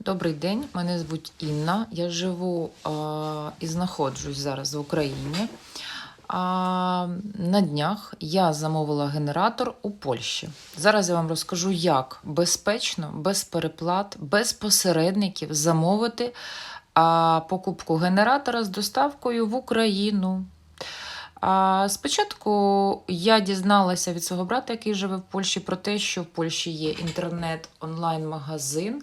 Добрий день, мене звуть Інна. Я живу а, і знаходжусь зараз в Україні. А, на днях я замовила генератор у Польщі. Зараз я вам розкажу, як безпечно, без переплат, без посередників замовити а, покупку генератора з доставкою в Україну. А, спочатку я дізналася від свого брата, який живе в Польщі, про те, що в Польщі є інтернет-онлайн-магазин,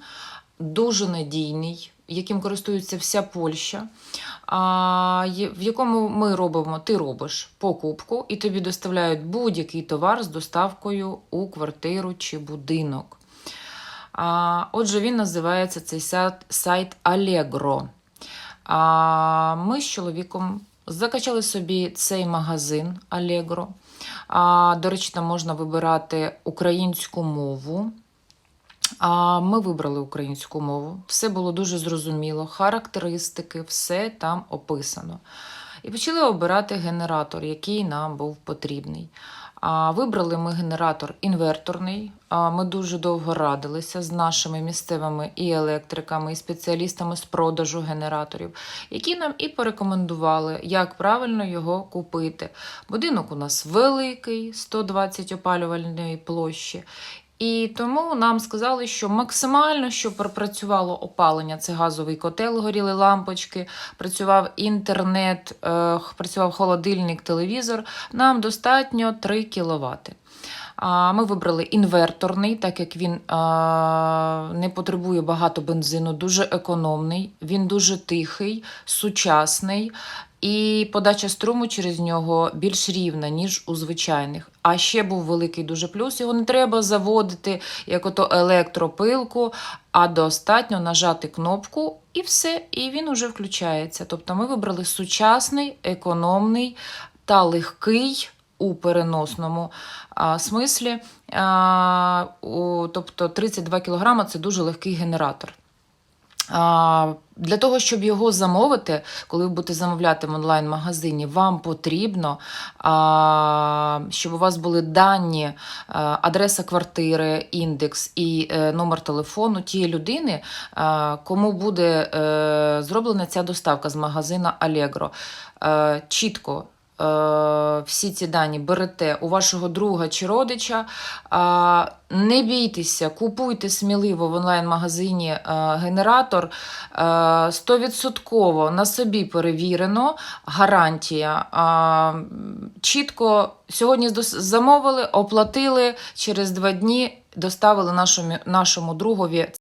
дуже надійний, яким користується вся Польща, в якому ми робимо, ти робиш покупку, і тобі доставляють будь-який товар з доставкою у квартиру чи будинок. Отже, він називається цей сайт, Allegro. Ми з чоловіком закачали собі цей магазин Allegro. До речі, там можна вибирати українську мову. Ми вибрали українську мову. Все було дуже зрозуміло, характеристики, все там описано. І почали обирати генератор, який нам був потрібний. Вибрали ми генератор інверторний. Ми дуже довго радилися з нашими місцевими і електриками, і спеціалістами з продажу генераторів, які нам і порекомендували, як правильно його купити. Будинок у нас великий, 120 опалювальної площі. І тому нам сказали, що максимально, що пропрацювало опалення, це газовий котел, горіли лампочки, працював інтернет, е, працював холодильник, телевізор. Нам достатньо 3 кВт. Ми вибрали інверторний, так як він не потребує багато бензину, дуже економний, він дуже тихий, сучасний, і подача струму через нього більш рівна, ніж у звичайних. А ще був великий дуже плюс: його не треба заводити як ото електропилку, а достатньо нажати кнопку і все, і він уже включається. Тобто ми вибрали сучасний, економний та легкий у переносному а, смислі. А, у, тобто 32 кг це дуже легкий генератор. А, для того, щоб його замовити, коли ви будете замовляти в онлайн-магазині, вам потрібно, а, щоб у вас були дані, а, адреса квартири, індекс і е, номер телефону тієї людини, а, кому буде е, зроблена ця доставка з магазину Allegro. Е, чітко всі ці дані берете у вашого друга чи родича. А, Не бійтеся, купуйте сміливо в онлайн-магазині е, генератор. Е, 100% на собі перевірено, гарантія. Чітко сьогодні замовили, оплатили через два дні, доставили нашому, нашому другові